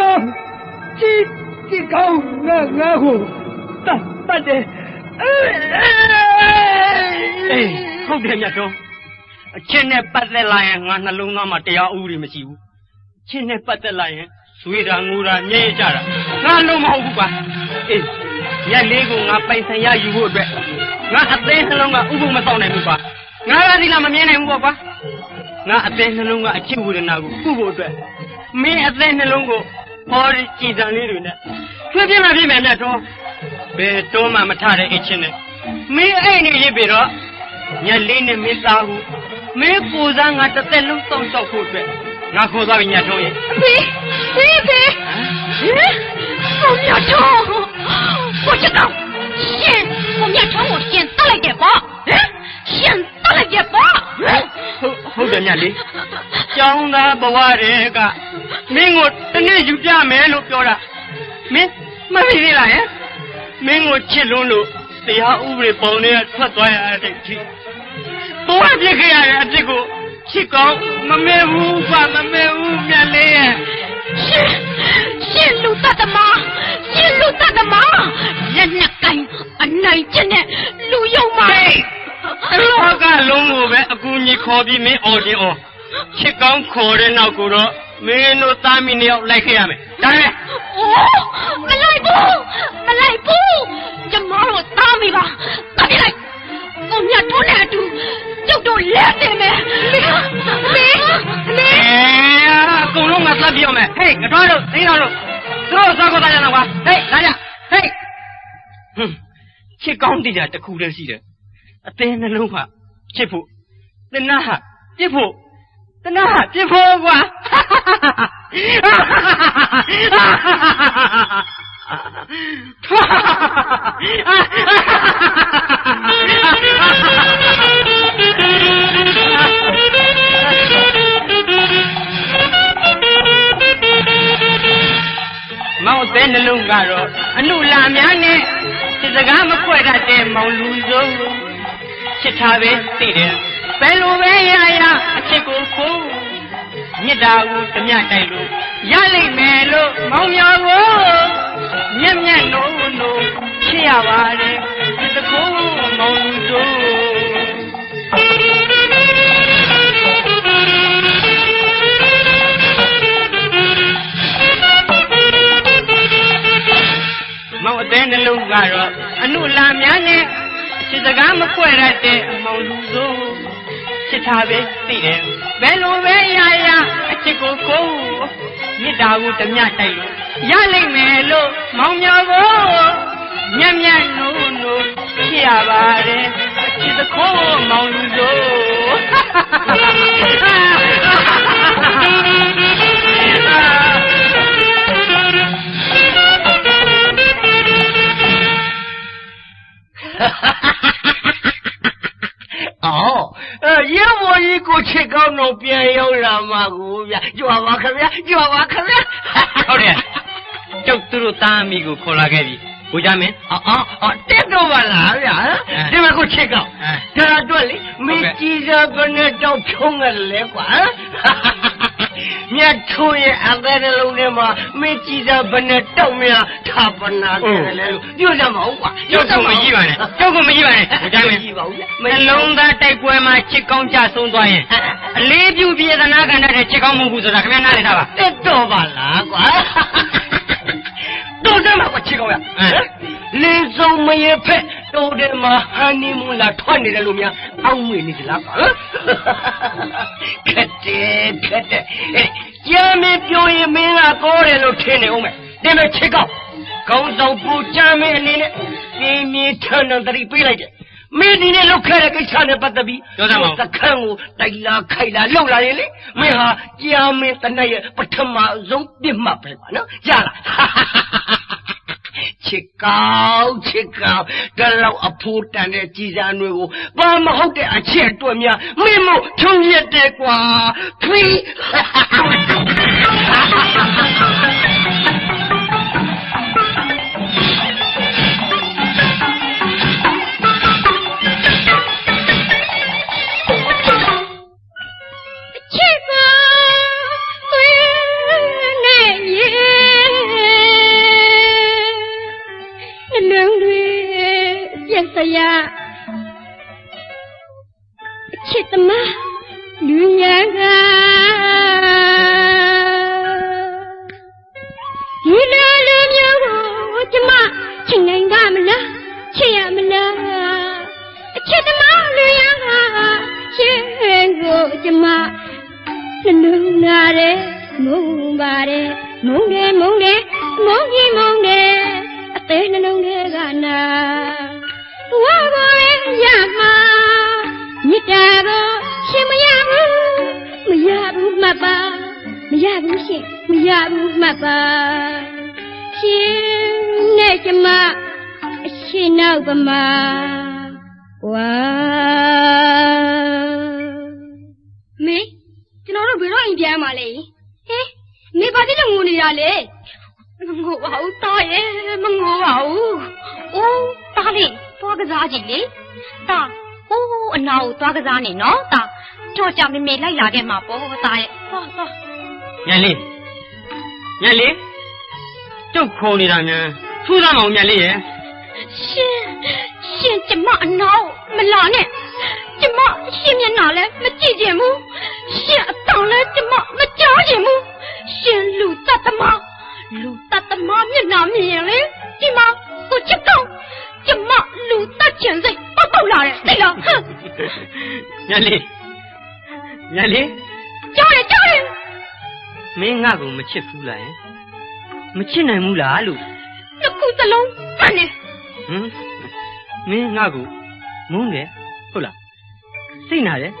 ကောင်ကြည့်ကြည့်ကောင်ငါငါကိုတတ်တတ်တယ်အေးအေးဟုတ်တယ်မြတ်တော်အချင်းနဲ့ပတ်သက်လာရင်ငါနှလုံးသားမှာတရားဥပဒေမရှိဘူးချင်းနဲ့ပတ်သက်လာရင်ဇွေတာငိုတာညဲ့ကြတာငါလုံးမဟုတ်ဘူးကွာအေးညက်လေးကိုငါပိုင်ဆိုင်ရယူဖို့အတွက်ငါအသေးနှလုံးကဥပုမဆောင်နိုင်ဘူးကွာငါကဒီလားမမြင်နိုင်ဘူးပေါ့ကွာငါအသေးနှလုံးကအချစ်ဝေဒနာကိုကုဖို့အတွက်မင်းအသေးနှလုံးကို ဟောဒီကြည်စံလေးတွေနဲ့ထွေးပြင်းမှပြင်းမယ်မြတ်တော်ဘယ်တော့မှမထတဲ့အချင်းနဲ့မင်းအဲ့နေရပြီတော့ညလေးနဲ့မင်းသားကိုမင်းကိုစားငါတစ်သက်လုံးစောင့်ရှောက်ဖို့အတွက်ငါခေါ်သွားပြီညထုံးရဲ့ဖေဖေဖေဟင်ကိုမြတ်ထုံးကိုချစ်ကောင်ရှင်ကိုမြတ်ထုံးကိုရှင်တတ်လိုက်တယ် ပေါ့ဟင်ရှင်တတ်လိုက်တယ်ပေါ့ဟင်ဟုတ်ဟုတ်တယ်ညလေးကျောင်းသားဘဝတည်းကမင်းကိုတနေ့ယူပြမယ်လို့ပြောတာမင်းမသိသေးလားဟင်မင်းကိုချစ်လွန်းလို့တရားဥပဒေပုံနဲ့ထွက်သွားရတဲ့အထိဘဝပြစ်ခဲ့ရတဲ့အဖြစ်ကိုချစ်ကောင်းမမဲဘူးကွာမမဲဘူးမြတ်လေးရဲ့ရှင်ရှင်လူတတ်သမားရှင်လူတတ်သမားလက်နဲ့ကင်အနိုင်ကျင့်တဲ့လူယုံမာ အလောကလုံးကိုပဲအကူကြီးခေါ်ပြီးမင်းအော်တင်အော်ချစ်ကောင်းခေါ်တဲ့နောက်ကိုတော့မင်းတို့သားမီးနှစ်ယောက်လိုက်ခဲ့ရမယ်ဒါနဲ့အိုးမလိုက်ဘူးမလိုက်ဘူးကျမတို့သားမိပါတတ်ပြလိုက်ကိုမြတ်ထုံးနဲ့အတူကျုပ်တို့လက်တင်မယ်မေမေမေအဲအကုန်လုံးငါသတ်ပြရမယ်ဟေးငါတို့တို့သိတော်တို့သူတို့စောက်ကြကြတော့ကွာဟေးလာကြဟေးဟွန်းချစ်ကောင်းတရားတစ်ခုတည်းရှိတယ် အသေးနှလုံးကချစ်ဖို့တဏှာဟာပြစ်ဖို့တဏှာဟာပြစ်ဖို့ကွာမောင်တဲ့နှလုံးကတော့အနုလာများနဲ့စစ်စကားမခွဲတတ်တဲ့မောင်လူစုံ ချစ်ထားပဲသိတယ်ဘယ်လိုပဲရရအချစ်ကိုကိုမြစ်တာကိုဓမြတိုက်လို့ရလိမ့်မယ်လို့မောင်မြော်ကိုမျက်မျက်နိုးနိုးချစ်ရပါတယ်ဒီတကူမောင်လူစုံမောင်အတဲ့နှလုံးကတော့အနုလာများနဲ့ စစ်စကားမခွဲတတ်တဲ့အမောင်လူစုံချစ်ထားပဲသိတယ်ဘယ်လိုပဲရရအချစ်ကိုကိုမြစ်တာကိုဓမြတိုက်လို့ရလိမ့်မယ်လို့မောင်မြော်ကိုညံ့ညံ့နိုးနိုးဖြစ်ရပါတယ်အချစ်တခိုးမောင်လူစုံ အော်အဲရဲဘော်ကြီးကိုချစ်ကောင်းတော့ပြန်ရောက်လာမှာကိုဗျကြွာပါခင်ဗျကြွာပါခင်ဗျဟုတ်တယ်ကျုပ်သူတို့သားအမိကိုခေါ်လာခဲ့ပြီကိုကြမင်းအော်အော်အော်တက်တော့ပါလားဗျာဒီမှာကိုချစ်ကောင်းအဲဒါတော့လေမင်းကြည်စားဘယ်နဲ့တော့ဖြုံးရလဲကွာ မြတ်ထိုးရဲ့အသက်တစ်လုံးထဲမှာမင်းကြည်စားဘယ်နဲ့တောက်မြထာပနာတယ်လဲလို့ပြောကြမဟုတ်ကွာကျုပ်ကမကြီးပါနဲ့ကျုပ်ကမကြီးပါနဲ့ကိုကြမင်းကြည့်ပါဦးဗျနှလုံးသားတိုက်ပွဲမှာချစ်ကောင်းကြဆုံးသွားရင်အလေးပြုပြေသနာကန်တဲ့ချစ်ကောင်းမဟုတ်ဘူးဆိုတာခင်ဗျားနားလည်ထားပါတက်တော့ပါလားကွာ တို့တယ်မှာကွာချစ်ကောင်းရအဲလင်းစုံမရဖက်တို့တယ်မှာဟန်နီမူလာထွက်နေတယ်လို့များအောင်းမေနေကြလားကွာခက်တယ်ခက်တယ်အေးကြမ်းမင်းပြောရင်မင်းကကောတယ်လို့ထင်နေအောင်မယ်ဒီမဲ့ချစ်ကောင်းကောင်းဆောင်ပူကြမ်းမင်းအနေနဲ့ပြင်းပြင်းထန်ထန်သတိပေးလိုက်တယ်မင်းဒီနေ့လောက်ခဲ့တဲ့ကိစ္စနဲ့ပတ်သက်ပြီးပြောစမ်းပါဦးစခန်းကိုတိုက်လာခိုက်လာလှုပ်လာရင်လေမင်းဟာကြာမင်းတနက်ရဲ့ပထမဆုံးပြစ်မှတ်ပဲကွာနော်ရလား ချစ်ကောင်းချစ်ကောင်းဒါလောက်အဖိုးတန်တဲ့ကြည်စားနွေကိုဘာမဟုတ်တဲ့အချက်အတွက်များမင်းမို့ထုံရက်တယ်ကွာဖီး ရအချစ်သမားလူရန်က နာကိုသွားကစားနေနော်တားကြောကြမေမေလိုက်လာခဲ့မှာပေါ့တားရဲ့သွားသွားညံလေးညံလေးကျုပ်ခုံနေတာများထူးသားမအောင်ညံလေးရဲ့ရှင်ရှင်ကျမအနာကိုမလာနဲ့ကျမရှင်မျက်နှာလည်းမကြည့်ချင်ဘူးရှင်အတောင်လည်းကျမမကြားချင်ဘူးရှင်လူတတ်သမားလူတတ်သမားမျက်နှာမြင်ရင်လေဒီမှာကိုချစ်ကောင်းကျမလူတတ်ချင်စိတ် ပေါက်ပေါက်လာတယ်သိလားဟမ်ညံလေးညံလေးကြားတယ်ကြားတယ်မင်းငါ့ကိုမချစ်ဘူးလားယင်မချစ်နိုင်ဘူးလားလို့တစ်ခုစလုံးမှန်တယ်ဟမ်မင်းငါ့ကိုမုန်းတယ်ဟုတ်လားစိတ်နာတယ်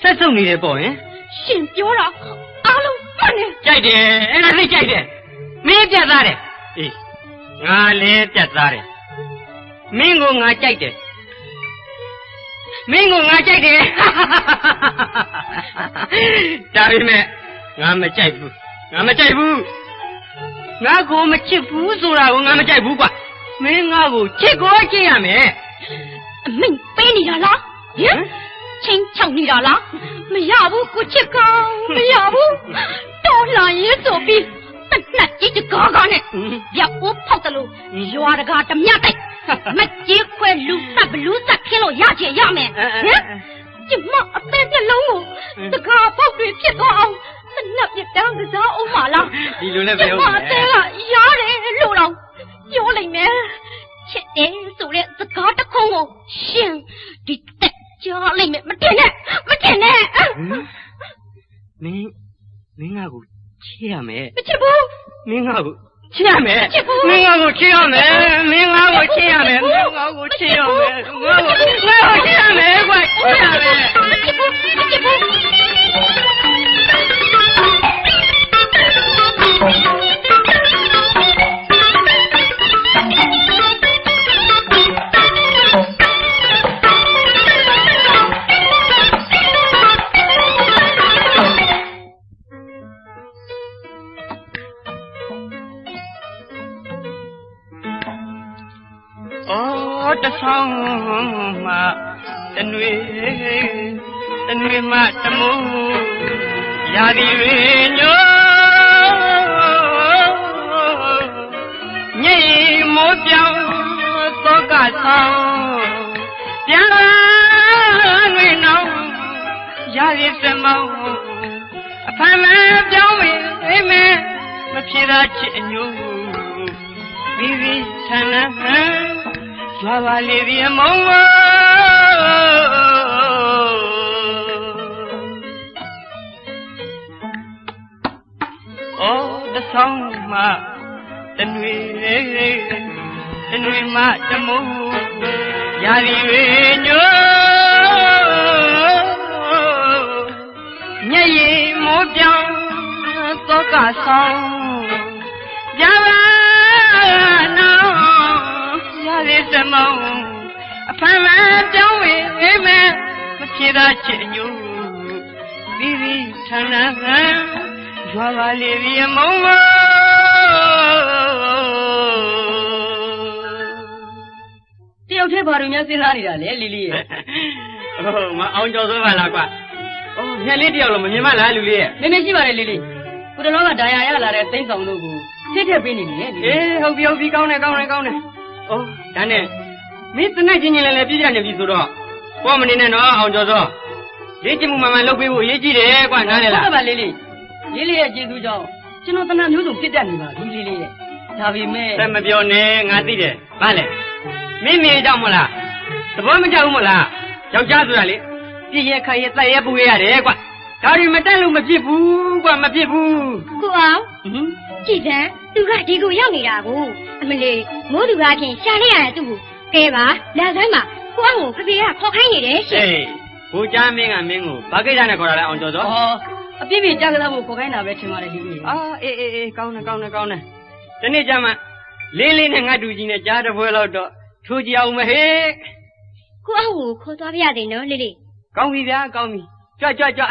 ဆက်ဆုပ်နေတယ်ပေါ့ယင်ရှင်ပြောတာအားလုံးမှန်တယ်ကြိုက်တယ်အဲ့ဒါသိကြိုက်တယ်မင်းပြတ်သားတယ်အေးငါလည်းပြတ်သားတယ်မင်းကိုငါကြိုက်တယ် မင်းကိုငါကြိုက်တယ်ဒါပေမဲ့ငါမကြိုက်ဘူးငါမကြိုက်ဘူးငါကိုမချစ်ဘူးဆိုတာကိုငါမကြိုက်ဘူးကွာမင်းငါကိုချစ်ကိုချစ်ရမယ်အမိန်ပေးနေတာလားဟင်ချင်းချောက်နေတာလားမရဘူးကိုချစ်ကောင်မရဘူးတော်လာရေးဆိုပြီးတနတ်ကြီးတကားကားနဲ့ဟင်ရက်အိုးဖောက်တယ်လို့ရွာတကားတမြတ်တိုက် မကြီးခွဲလူတပ်ဘလူးဆက်ခင်းလို့ရချင်ရမယ်ဟင်ကျမအသက်နှလုံးကိုတကားပေါက်တွေဖြစ်သွားအောင်တနတ်ပြတန်းကစားအောင်မလားဒီလိုနဲ့ပဲကျဟုတ်မအသတယ်က်ကရတယ်လို့တော့ပြောလိုက်မယ်ချစ်တယ်ဆိုတဲ့စကားတစ်ခုံးကိုရှင်ဒီတက်ကြားလိုက်မယ်မတင်နဲ့မတင်နဲ့ဟင်မင်းမင်းငါကိုချစ်ရမယ်မချစ်ဘူးမင်းငါကို ချစ်ရမယ်ချစ်ဘူးမင်းငါကိုချစ်ရမယ်မင်းငါကိုချစ်ရမ တဆောင်မှတနွေတနွေမှတမိုးရာဒီရညိုညိမိုးပြောင်းသောကဆောင်ပြန်လာလွေနောင်ရာဒီစမောင်းအဖမ်းမပြောင်းဝင်အိမ်မဲမဖြေတာချစ်အညို့ビビချမ်းသာ ကြွားပါလေဒီအမုံမအော်တဆောင်မတနွေတနွေမတမိုးရာဒီဝေညိုညရီမိုးပြောင်းသောကဆောင်ကြပါ ရသည်စမောင်းအဖမ်းမပြောင်းဝေဝေမဲမဖြေတာချစ်ညို့ပြီးပြီးထမ်းထမ်းရွာပါလေဒီအမုံမတယောက်တည်းဘာတွေများစဉ်းစားနေတာလဲလီလီရဲ့ဟိုမအောင်ကျော်ဆိုပါလားကွာအော်ညလေးတယောက်လို့မမြင်မလားလူလေးရဲ့မင်းမရှိပါနဲ့လီလီကိုတလောကဒါယာရလာတဲ့သိန်းဆောင်တို့ကိုထိထက်ပေးနေတယ်လီလီအေးဟုတ်ပြီဟုတ်ပြီကောင်းတယ်ကောင်းတယ်ကောင်းတယ်အော် ဒါနဲ့မင်းတနက်ချင်းချင်းလည်းလည်းပြည့်ပြည့်နေပြီဆိုတော့ပေါ်မနေနဲ့နော်အောင်ကျော်စောလေ့ကျင့်မှုမှန်မှန်လုပ်ပေးဖို့အရေးကြီးတယ်ကွာနားလေလားဟုတ်ကဲ့ပါလေးလေးလေးလေးရဲ့ကျေးဇူးကြောင့်ကျွန်တော်တနာမျိုးစုံဖြစ်တတ်နေပါပြီလေးလေးရဲ့ဒါပေမဲ့ဆက်မပြောနဲ့ငါသိတယ်ဗါလေမင်းမေကြောက်မလားသဘောမကျဘူးမလားယောက်ျားဆိုတာလေပြည့်ရခိုင်ရတက်ရပူရရတယ်ကွာဒါတွေမတက်လို့မဖြစ်ဘူးကွာမဖြစ်ဘူးကိုအောင်ဟင်ကြည်စမ်း သူကဒီကိုရောက်နေတာကိုအမလေးမိုးသူကချင်းရှာလိုက်ရတဲ့သူ့ကိုကဲပါလာစမ်းပါကိုအောင်ကိုဖေဖေကခေါ်ခိုင်းနေတယ်ရှင်အေးဘိုးကြားမင်းကမင်းကိုဘာကိစ္စနဲ့ခေါ်တာလဲအောင်ကျော်စောဟောအပြည့်ပြည့်ကြားကစားဖို့ခေါ်ခိုင်းတာပဲထင်ပါတယ်လေးလေးအာအေးအေးအေးကောင်းတယ်ကောင်းတယ်ကောင်းတယ်ဒီနေ့ကျမှလေးလေးနဲ့ငါတူကြီးနဲ့ကြားတစ်ပွဲလောက်တော့ထိုးကြည့်အောင်မဟေးကိုအောင်ကိုခေါ်သွားပြရသေးနော်လေးလေးကောင်းပြီဗျာကောင်းပြီကြွကြွကြွ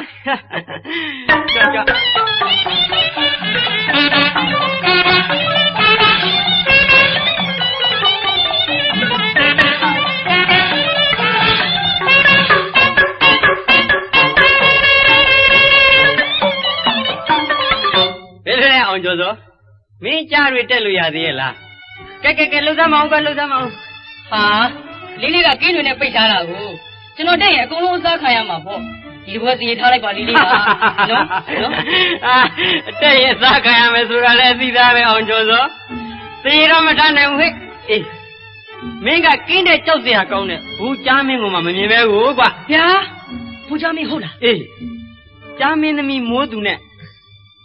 ကြွကြွဘယ်လိုလဲ အောင်ကျော်စောမင်းကြားတွေတက်လို့ရသေးရဲ့လားကဲကဲကဲလှုပ်သမ်းမအောင်ကလှုပ်သမ်းမအောင်ဟာလေးလေးကကင်းတွေနဲ့ပိတ်ထားတာကိုကျွန်တော်တက်ရင်အကုန်လုံးအစားခံရမှာပေါ့ ဒီဘွက်စီထားလိုက်ပါလေးလေးကနော်နော်အာတဲ့ရဲ့စားခံရမယ်ဆိုတာလည်းသိသားပဲအောင်ကျော်စောသေတော့မထနိုင်ဘူးဟဲ့အေးမင်းကကင်းတဲ့ကြောက်စရာကောင်းတဲ့ဘူးကြားမင်းကမှမမြင်ပဲကိုကွာဗျာဖူချမင်းဟုတ်လားအေးကြားမင်းသမီးမိုးသူနဲ့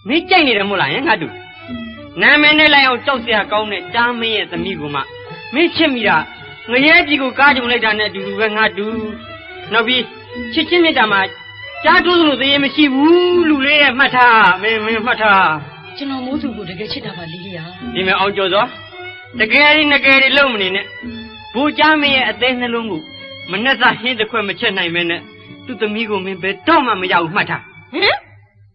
မင်းကြိုက်နေတယ်မို့လားဟင်ငါတူနာမည်နဲ့လိုက်အောင်ကြောက်စရာကောင်းတဲ့ကြားမင်းရဲ့သမီးကမှမင်းချစ်မိတာငရဲကြီးကိုကားကြုံလိုက်တာနဲ့အတူတူပဲငါတူနောက်ပြီးချစ်ချင်းမြတ်တာမှာ ကြားတိုးလို့သေးရင်မရှိဘူးလူလေးရဲ့မှတ်ထားမင်းမင်းမှတ်ထားကျွန်တော်မိုးစုကိုတကယ်ချစ်တာပါလေးလေးဟာဒီမဲ့အောင်ကျော်စောတကယ်ရင်ငကယ်တွေလုံမနေနဲ့ဘူကြားမင်းရဲ့အသေးနှလုံးကိုမနဲ့သာဟင်းတစ်ခွက်မချက်နိုင်မဲနဲ့သူ့သမီးကိုမင်းဘယ်တော့မှမရဘူးမှတ်ထားဟမ်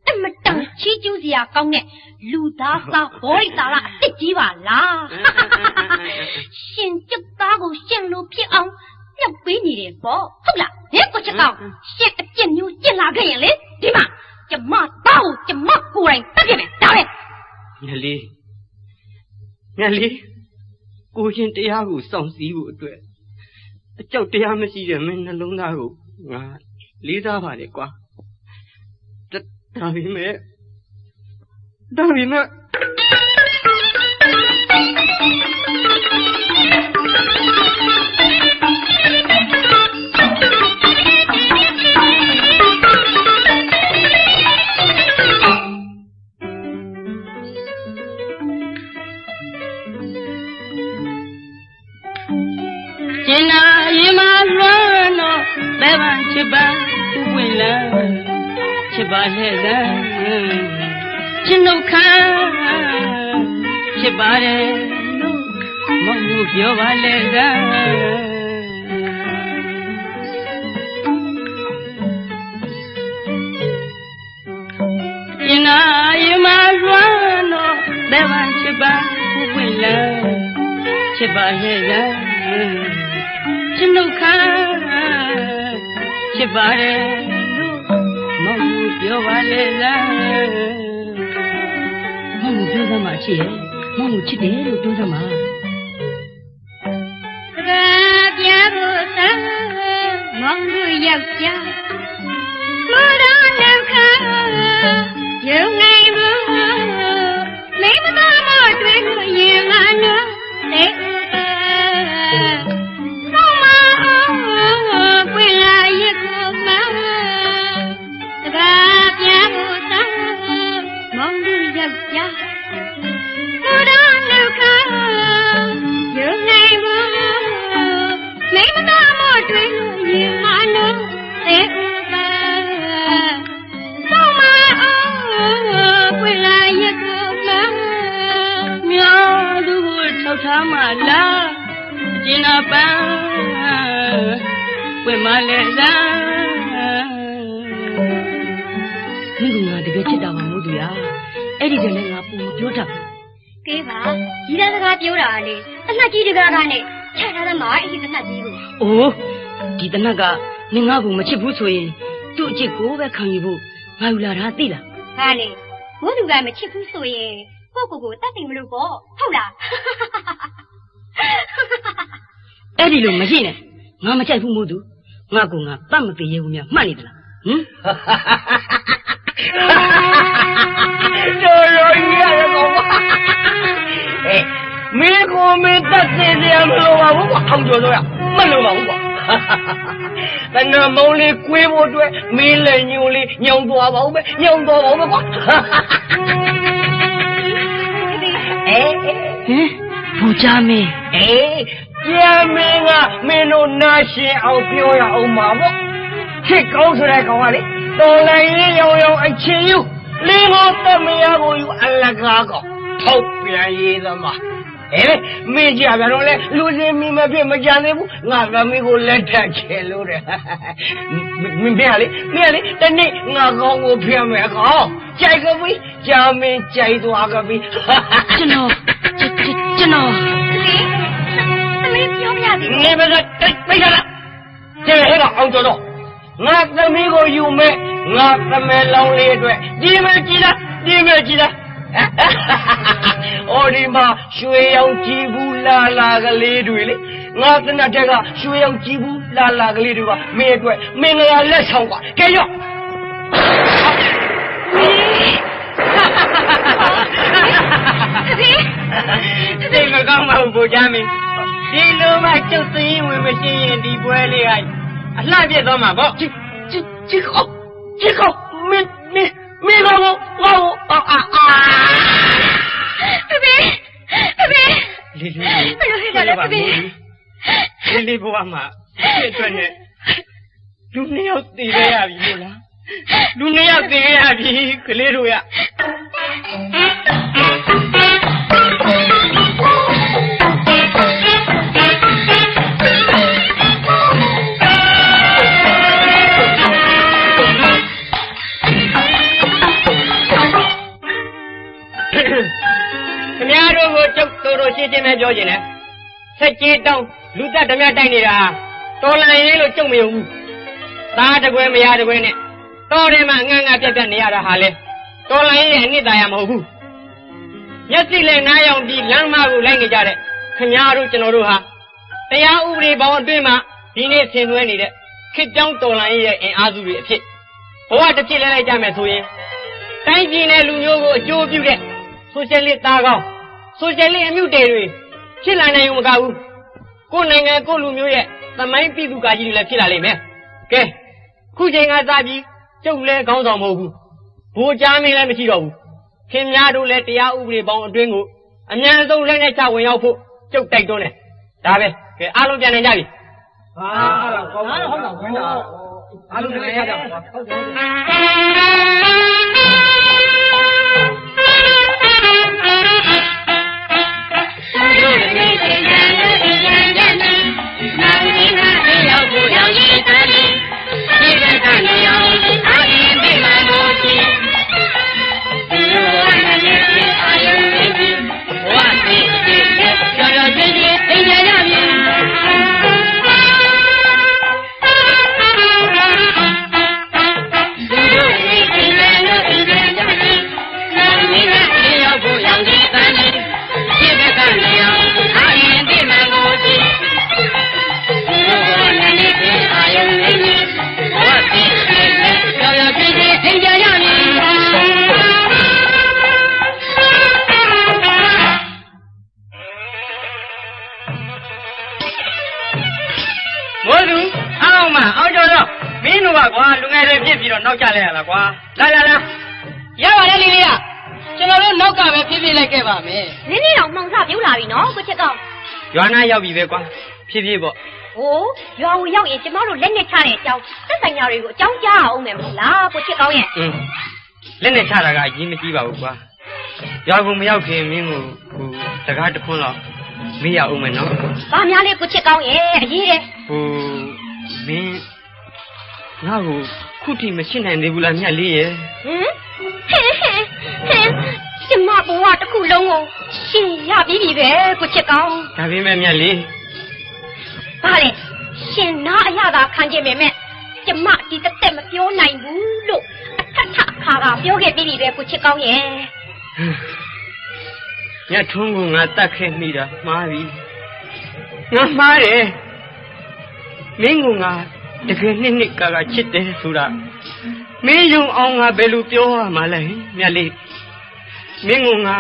အမတန်ချီးကျူးစရာကောင်းတဲ့လူသားသားဘောရိတာရအစ်စ်ကြီးပါလားရှင်ကျုပ်သားကိုရှင်လိုဖြစ်အောင် ပြုတ်ပေးနေတယ်ပေါ့ဟုတ်လားဟဲ့ကိုချက်ကောင်ရှင်အပြစ်မျိုးကျင်လာခဲ့ရင်လေဒီမှာကျမသားကိုကျမကိုယ်တိုင်တတ်ပြမယ်ဒါပဲငယ်လေးငယ်လေးကိုရှင်တရားကိုစောင့်စည်းဖို့အတွက်အကြောက်တရားမရှိတဲ့မင်းနှလုံးသားကိုငါလေးစားပါလေကွာဒါဒါပေမဲ့ဒါပေမဲ့ကျ တော့ဘယ်မှချစ်ပါဥပွင့်လာချစ်ပါနဲ့လားချစ်နှုတ်ခမ်းချစ်ပါတယ်လို့မဟုတ်ပြောပါလေလားကျင်နာရင်မလွမ်းတော့ဘယ်မှချစ်ပါဥပွင့်လာချစ်ပါနဲ့လားချစ်နှုတ်ခမ်း ချစ်ပါတယ်လို့မဟုတ်ပြောပါလေလားမဟုတ်ပြောသမှာချစ်ရဲ့မဟုတ်ချစ်တယ်လို့ပြောသမှာ ဝင်မလဲလားမိကငါတကယ်ချစ်တာမှမဟုတ်သူရအဲ့ဒီတည်းနဲ့ငါပုံမပြောတတ်ဘူးကဲပါကြီးတဲ့စကားပြောတာလေတနတ်ကြီးတကားကနဲ့ချထားတဲ့မှာအဲ့ဒီတနတ်ကြီးကို။အိုးဒီတနက်ကနင်ငါ့ကိုမချစ်ဘူးဆိုရင်သူ့အချစ်ကိုပဲခံယူဖို့ငါယူလာတာသိလားဟာလေဘိုးသူကမချစ်ဘူးဆိုရင်ကိုကိုကိုတတ်တယ်မလို့ပေါ့ဟုတ်လားအဲ့ဒီလိုမရှိနဲ့ငါမကြိုက်ဘူးမို့သူ ငါကငါတတ်မသေးရဘူးများမှတ်နေသလားဟင်တော်တော်ကြီးရတယ်ကောပါအေးမင်းကိုမင်းတက်စေစရာမလိုပါဘူးကွာအောင်ကျော်တော့ရမလိုပါဘူးကွာတဏ္ဍမုံလေးကွေးဖို့အတွက်မင်းလည်းညိုလေးညောင်သွားပါဦးပဲညောင်သွားပါဦး ပဲကွာအေးဟင်ဘူချာမင်းအေးပြန်မင်းကမင်းတို့နာရှင်အောင်ပြောရအောင်ပါဗောချစ်ကောင်းဆိုတဲ့ကောင်ကလေတော်လိုက်ရင်ရောင်ရောင်အချင်းယူလင်းကိုတမရကိုယူအလကားကောင်ထောက်ပြန်ရေးသမားအေးမင်းကြပြတော့လေလူစင်းမီမဖြစ်မကြံသေးဘူးငါသမီးကိုလက်ထပ်ချေလို့တဲ့မင်းမင်းလေမင်းလေတနေ့ငါကောင်းကိုဖျက်မယ်ကောင်ကြိုက်ကပီးကြာမင်းကြိုက်သွားကပီးကျွန်တော်ကျွန်တော် လေးပြောပြသေးတယ်ငါမလားတိတ်ပိတ်ရလားကျေအဲ့တော့အောင်တော်တော့ငါသမီးကိုယူမဲ့ငါသမဲလောင်းလေးအတွက်ဒီမဲ့ကြည်လားဒီမဲ့ကြည်လားအော်ဒီမှာရွှေရောင်ကြည်ဘူးလာလာကလေးတွေလေငါသနတ်တက်ကရွှေရောင်ကြည်ဘူးလာလာကလေးတွေကမင်းအတွက်မင်္ဂလာလက်ဆောင်ပါကဲရော့ဒီမကောင်းပါဘူးကိုကြမ်းမင်း ဒီလိုမှကျုပ်သိရင်ဝင်မရှိရင်ဒီပွဲလေးကအလှပြည့်သွားမှာပေါ့ကြည်ကြည်ကြည်ကောကြည်ကောမင်းမင်းမင်းကောငါ့ကိုအာအာအာဖေဖေဖေဖေလေးလေးလေးလေးဘဝမှာဒီအတွက်နဲ့လူနှစ်ယောက်တည်ရရပြီမို့လားလူနှစ်ယောက်တည်ရပြီကလေးတို့ရ ပဲပြောချင်တယ်ဆက်ကြီးတောင်းလူသက်ဓမြတိုက်နေတာတော်လန်ရေးလို့ကျုပ်မယုံဘူးသားတကွဲမရတကွဲနဲ့တော်တယ်မှာငန်းငါပြက်ပြက်နေရတာဟာလေတော်လန်ရေးရဲ့အနှစ်သာရမဟုတ်ဘူးမျက်စိလည်းနားယောင်ပြီးလမ်းမကိုလိုက်နေကြတဲ့ခင်ဗျားတို့ကျွန်တော်တို့ဟာတရားဥပဒေပေါင်းအတွင်းမှာဒီနေ့ဆင်နွှဲနေတဲ့ခေတ်ကြောင်းတော်လန်ရေးရဲ့အင်အားစုတွေအဖြစ်ဘဝတစ်ဖြစ်လဲလိုက်ကြမယ်ဆိုရင်တိုင်းပြည်နဲ့လူမျိုးကိုအကျိုးပြုတဲ့ဆိုရှယ်လစ်သားကောင်းဆိုရှယ်လစ်အမှုတေတွေ ဖြစ်လာနိုင်ုံမကဘူးကိုယ်နိုင်ငံကိုယ်လူမျိုးရဲ့သမိုင်းပြည်သူကကြီးတွေလည်းဖြစ်လာလိမ့်မယ်ကဲခုချိန်ကစပြီးကျုပ်လည်းခေါင်းဆောင်မဟုတ်ဘူးဘူကြားမင်းလည်းမရှိတော့ဘူးခင်များတို့လည်းတရားဥပဒေပေါင်းအတွင်းကိုအမြန်ဆုံးလက်နဲ့ချဝင်ရောက်ဖို့ကျုပ်တိုက်တွန်းတယ်ဒါပဲကဲအားလုံးပြန်နိုင်ကြပြီဟာကောင်းပါဟုတ်ပါဘူးအားလုံးလည်းရကြပါဟုတ်တ လားကွာလာလာလာရပါတယ်လေးလေးကကျွန်တော်တို့နောက်ကပဲဖြည်းဖြည်းလိုက်ခဲ့ပါမယ်နင်းနေတော့မှောင်စပြုတ်လာပြီနော်ကိုချစ်ကောင်ရွာနာရောက်ပြီပဲကွာဖြစ်ဖြစ်ပေါ့ဟိုးရွာကိုရောက်ရင်ကျမတို့လက်နဲ့ချတဲ့အကြောင်းသက်ဆိုင်ရာတွေကိုအကြောင်းကြားအောင်မယ်မဟုတ်လားကိုချစ်ကောင်ရဲ့อืมလက်နဲ့ချတာကအရင်မကြည့်ပါဘူးကွာရွာကမရောက်ခင်မင်းကိုဟိုစကားတစ်ခွန်းတော့မေးရအောင်မယ်နော်။ဘာများလဲကိုချစ်ကောင်းရဲ့အရေးတဲ့ဟိုမင်းငါ့ကို ခုထိမရှင်းနိုင်သေးဘူးလားမြတ်လေးရဲ့။ဟင်ဟင်ဟင်ဟင်ကျမဘဝတစ်ခုလုံးကိုရှင်ရပြီးပြီပဲကိုချစ်ကောင်းဒါပေမဲ့မြတ်လေး။ဘာလဲရှင်နာအရသာခံကျင်ပေမဲ့ကျမဒီတစ်သက်မပြောနိုင်ဘူးလို့အထက်ထအခါကပြောခဲ့ပြီးပြီပဲကိုချစ်ကောင်းရဲ့မြတ်ထွန်းကိုငါတတ်ခဲ့မိတာမှားပြီငါမှားတယ်မင်းကငါ တကယ်နှစ်နှစ်ကာကချစ်တယ်ဆိုတာမင်းယုံအောင်ငါဘယ်လိုပြောရမှာလဲမြတ်လေးမင်းကငါ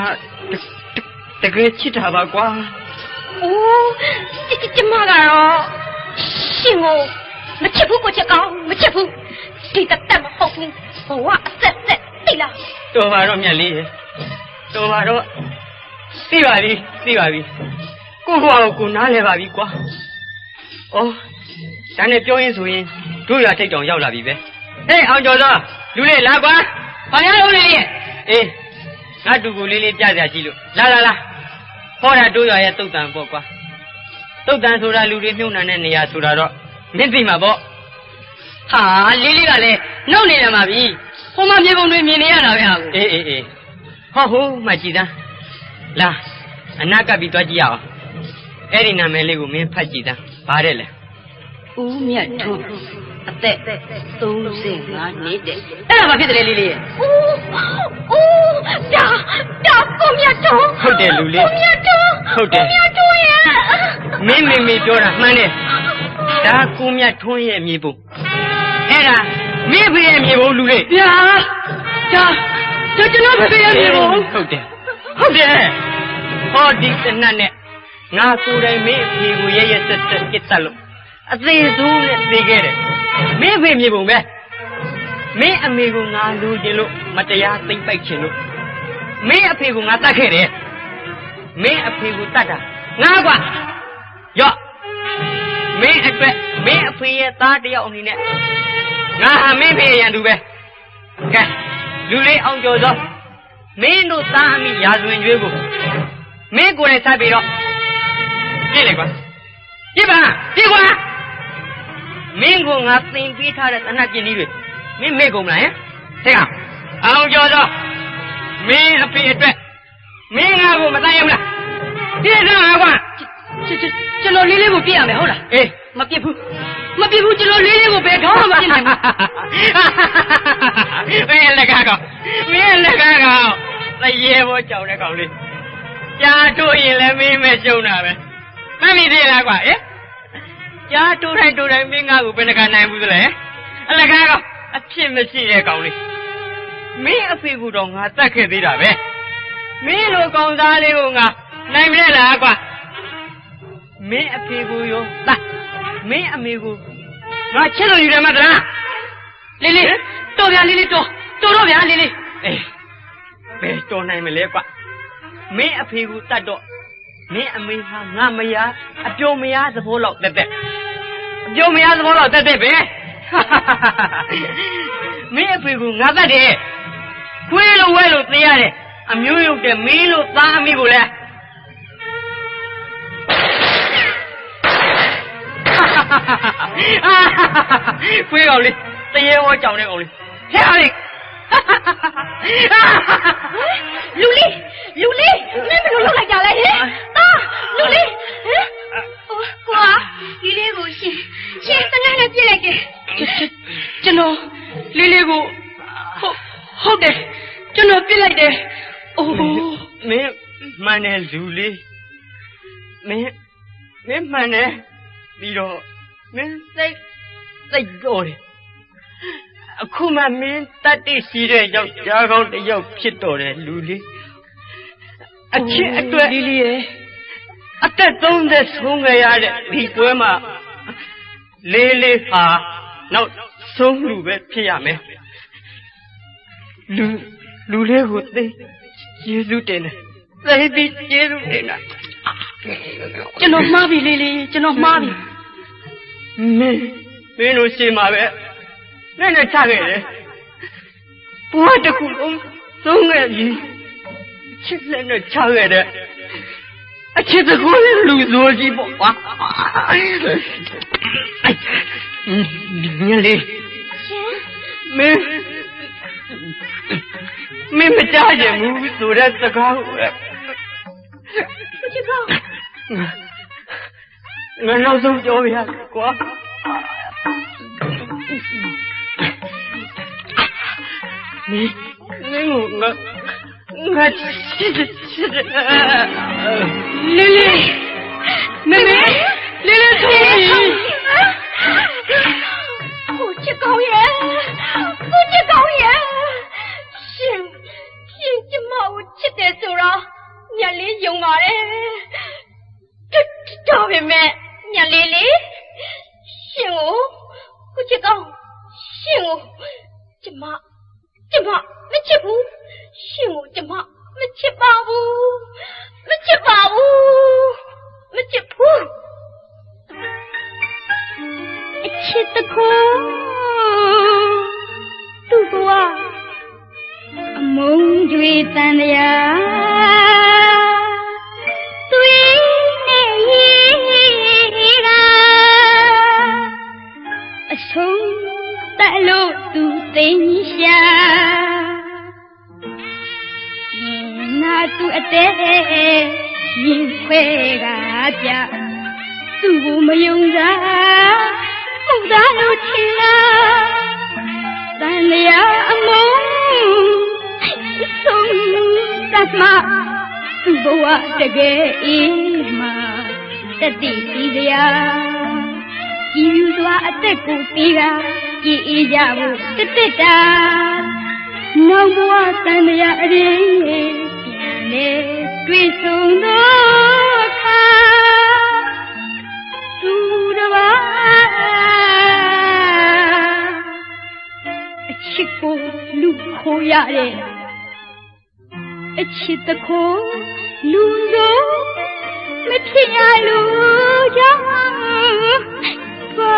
တတကယ်ချစ်တာပါကွာအိုးကျကျကျမကတော့ရှင်ကိုမချစ်ဘူးကိုချစ်ကောင်းမချစ်ဘူးဒီတက်တက်မဟုတ်ဘူးဘဝအဆက်ဆက်သိလားတော်ပါတော့မြတ်လေးတော်ပါတော့သိပါပြီသိပါပြီကို့ဘဝကိုကိုနားလဲပါပြီကွာဩ ဒါနဲ့ပြောရင်ဆိုရင်တို့ရထိတ်တောင်ရောက်လာပြီပဲဟေးအောင်ကျော်သောလူလေးလာကွာဘာရလို့လဲရဲ့အေးငါတူကိုလေးလေးပြကြရှိလို့လာလာလာဟောတာတို့ရရဲ့တုတ်တန်ပေါ့ကွာတုတ်တန်ဆိုတာလူတွေမြုပ်နှံတဲ့နေရာဆိုတာတော့မင်းသိမှာပေါ့ဟာလေးလေးကလည်းနှုတ်နေတယ်မှာပြီဟိုမှာမြေပုံတွေမြင်နေရတာပဲဟာကိုအေးအေးအေးဟောဟိုမှကြည်သားလာအနာကပ်ပြီးသွားကြည့်ရအောင်အဲ့ဒီနာမည်လေးကိုမင်းဖတ်ကြည့်သားဗါတဲ့လေ ဦးမြတ်ထွန်းအသက်35နှစ်တဲ့အဲ့ဒါဘာဖြစ်တယ်လဲလေးလေးရဲ့အိုးအိုးဒါဒါကိုမြတ်တော်ဟုတ်တယ်လူလေးကိုမြတ်တော်ဟုတ်တယ်ကိုမြတ်တော်ရဲ့မင်းမေမေပြောတာမှန်တယ်ဒါကိုမြတ်ထွန်းရဲ့မြေပုံအဲ့ဒါမင်းဖေရဲ့မြေပုံလူလေးဗျာဒါဒါကျွန်တော်ဖေဖေရမြေပုံဟုတ်တယ်ဟုတ်တယ်ဟောဒီတနတ်နဲ့ငါကိုယ်တိုင်မင်းအဖေကိုရရဆက်ဆက်ပြစ်တတ်လို့ အသေးဆုံးနဲ့သိခဲ့တယ်မင်းအဖေမြေပုံပဲမင်းအမေကိုငါလူချင်လို့မတရားသိမ့်ပိုက်ချင်လို့မင်းအဖေကိုငါတတ်ခဲ့တယ်မင်းအဖေကိုတတ်တာငါကွာရော့မင်းအတွက်မင်းအဖေရဲ့သားတစ်ယောက်အနေနဲ့ငါဟာမင်းဖေရဲ့ရန်သူပဲကဲလူလေးအောင်ကျော်သောမင်းတို့သားအမိရာဇဝင်ကျွေးကိုမင်းကိုယ်နဲ့ဆက်ပြီးတော့ပြည့်လေကွာပြည့်ပါပြည့်ကွာ မင်းကိုငါသင်ပေးထားတဲ့တဏှတ်ပြင်းကြီးတွေမင်းမေ့ကုန်မလားဟင်သိအောင်အောင်ကျော်တော့မင်းအဖေအတွက်မင်းငါကိုမတန်ရဘူးလားပြည့်စမ်းကွာကျွန်တော်လေးလေးကိုပြည့်ရမယ်ဟုတ်လားအေးမပြစ်ဘူးမပြစ်ဘူးကျွန်တော်လေးလေးကိုဘယ်တော့မှမပြစ်နိုင်ဘူးမင်းလက်ကားကောင်မင်းလက်ကားကောင်သရေဘောကြောင်တဲ့ကောင်လေးကြားတို့ရင်လည်းမင်းမဲ့ရှုံးတာပဲမမိသေးလားကွာအေး ကြားတို့တိုင်းတို့တိုင်းမင်းငါ့ကိုဘယ်နှကနိုင်ဘူးသလဲအလက်ကားကောင်အဖြစ်မရှိတဲ့ကောင်လေးမင်းအဖေကတော့ငါတတ်ခဲ့သေးတာပဲမင်းလိုကောင်သားလေးကိုငါနိုင်မလဲလားကွာမင်းအဖေကိုရောတတ်မင်းအမေကိုငါချစ်လို့ယူတယ်မဟုတ်လားလေးလေးတော်ဗျာလေးလေးတော်တော်တော့ဗျာလေးလေးအေးဘယ်တော်နိုင်မလဲကွမင်းအဖေကိုတတ်တော့မင်းအမေဟာငါမယားအပြိုမယားသဘောလောက်တက်တက် အပြိုမယားသဘောလောက်တက်တက်ပဲမင်းအဖေကိုငါတတ်တယ်ခွေးလိုဝဲလို့သိရတယ်အမျိုးရုပ်တဲ့မင်းလို့သားအမိကိုလဲခွေးကောင်လေးတရေဝေါကြောင်တဲ့ကောင်လေးဟဲ့ဟာလေးလူ တယ်လူလေးမင်းမင်းမှန်တယ်ပြီးတော့မင်းစိတ်စိတ်တော့တယ်အခုမှမင်းတတ်တိရှိတဲ့ယောက်ျားကောင်းတစ်ယောက်ဖြစ်တော်တယ်လူလေးအချစ်အတွက်လေးလေးရဲ့အသက်ဆုံးသက်ဆုံးခဲ့ရတဲ့ဒီပွဲမှာလေးလေးဟာနောက်ဆုံးလူပဲဖြစ်ရမယ်လူလူလေးကိုသိယေရှုတင်တယ် သိပြီးယေရှုတင်တာကျွန်တော်မှားပြီလေးလေးကျွန်တော်မှားပြီမင်းမင်းတို့ရှင်းမှာပဲနဲ့နဲ့ချခဲ့တယ်ဘဝတစ်ခုလုံးဆုံးခဲ့ပြီအချစ်လက်နဲ့ချခဲ့တဲ့အချစ်တကူလူဆိုကြီးပေါ့ကွာညလေးရှင်မင်းမင်းမကြားချင်ဘူးဆိုတဲ့စကားကိုပဲ ချစ်ကောင်ငါနောက်ဆုံးပြောပြရကွာမင်းမင်းငါငါချစ်ချစ်လေလေမမေလေလေသူကြီးကိုချစ်ကောင်ရဲ့ကိုချစ်ကောင်ရဲ့ရှင်ရှင်ကျမကိုချစ်တယ်ဆိုတော့ညလေးယုံပါတယ် 我妹妹娘丽丽，姓我，我 Lý, 信我，怎么 မသူ့ဘဝတကယ်အေးမှာတတိစီစရာကြည်ယူစွာအသက်ကိုပေးတာကြည်အေးကြဖို့တစ်တစ်တာနောက်ဘဝတန်လျာအရင်ပြန်လေတွေ့ဆုံတော့ခါသူတစ်ပါးအချစ်ကိုလူခိုးရတဲ့ အချစ်တခိုးလူဆုံးမဖြစ်ရလို့ကြောင့်ပါ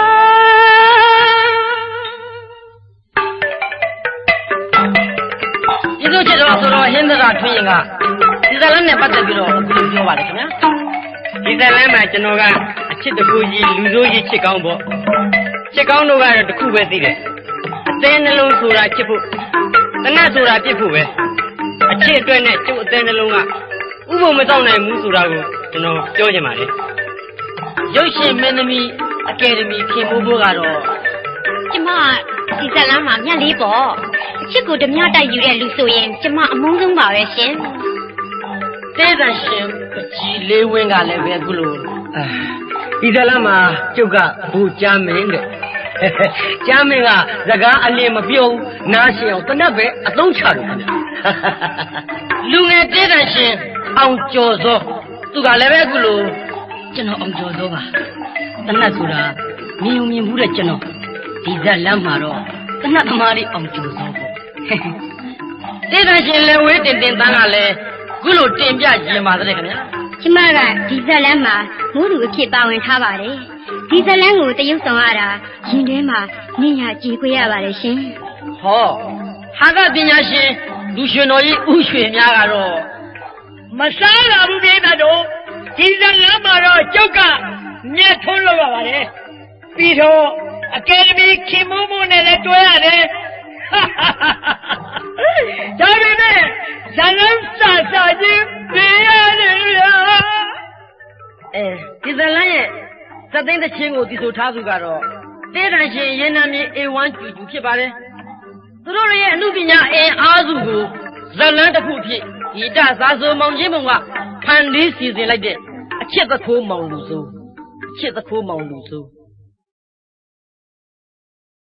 ဒီလိုချစ်တော်ဆိုတော့ဟင်းသရာထွင်းရင်ကဒီဇလန်းနဲ့ပတ်သက်ပြီးတော့အခုလိုပြောပါလေခင်ဗျာဒီဇလန်းမှာကျွန်တော်ကအချစ်တစ်ခုကြီးလူဆိုးကြီးချစ်ကောင်းပေါ့ချစ်ကောင်းတို့ကတော့တစ်ခုပဲသိတယ်အသေးနှလုံးဆိုတာချစ်ဖို့တနတ်ဆိုတာပြစ်ဖို့ပဲ အချစ်အတွက်နဲ့ကျုပ်အသေးနှလုံးကဥပုံမတော့နိုင်ဘူးဆိုတာကိုကျွန်တော်ပြောချင်ပါတယ်ရုပ်ရှင်မင်းသမီးအကယ်ဒမီပြင်ဖို့ဖို့ကတော့ကျမဒီဇလန်းမှာမြတ်လေးပေါ့အချစ်ကိုဓမြတိုက်ယူတဲ့လူဆိုရင်ကျမအမုန်းဆုံးပါပဲရှင်တဲတန်ရှင်ပကြီးလေးဝင်းကလည်းပဲအခုလိုအာဒီဇလန်းမှာကျုပ်ကဘူချမ်းမင်းတဲ့ ချမ်းမင်းကစကားအလင်းမပြုံးနားရှင်အောင်တနတ်ပဲအသုံးချတယ်ခင်ဗျလူငယ်တဲတန်ရှင်အောင်ကျော်စောသူကလည်းပဲအခုလိုကျွန်တော်အောင်ကျော်စောပါတနတ်ဆိုတာမြင်ုံမြင်မှုတဲ့ကျွန်တော်ဒီဇက်လမ်းမှာတော့တနတ်သမားလေးအောင်ကျော်စောပေါ့တဲတန်ရှင်လည်းဝေးတင်တင်တန်းကလည်းအခုလိုတင်ပြရင်ပါတဲ့ခင်ဗျာကျမကဒီဇလန်းမှာမိုးလူအဖြစ်ပါဝင်ထားပါတယ် ဒီဇလန်းကိုတရုပ်ဆောင်ရတာရင်ထဲမှာမြင့်ရကြည်ခွေရပါတယ်ရှင်ဟောဟာကပညာရှင်လူရှင်တော်ကြီးဥရွှေများကတော့မစားလာဘူးပြေးတာတို့ဒီဇလန်းမှာတော့ကျုပ်ကမြတ်ထုံးလို့ရပါတယ်ပြီးတော့အကယ်ဒမီခင်မိုးမိုးနဲ့လည်းတွဲရတယ်ဒါပေမဲ့ဇလန်းစာစာချင်းပြေးရတယ်ဗျာအဲဒီဇလန်းရဲ့ သသိန်းတစ်ချင်းကိုတည်ဆိုထားသူကတော့တဲတန်ရှင်ရင်းနှမင်း A1 ကျူကျူဖြစ်ပါတယ်သူတို့ရဲ့အမှုပညာအင်အားစုကိုဇလန်းတစ်ခုဖြစ်ဒီတဇာဆိုမောင်ချင်းမုံကဖန်လေးစီစဉ်လိုက်တဲ့အချစ်သခိုးမောင်လူစိုးအချစ်သခိုးမောင်လူစိုး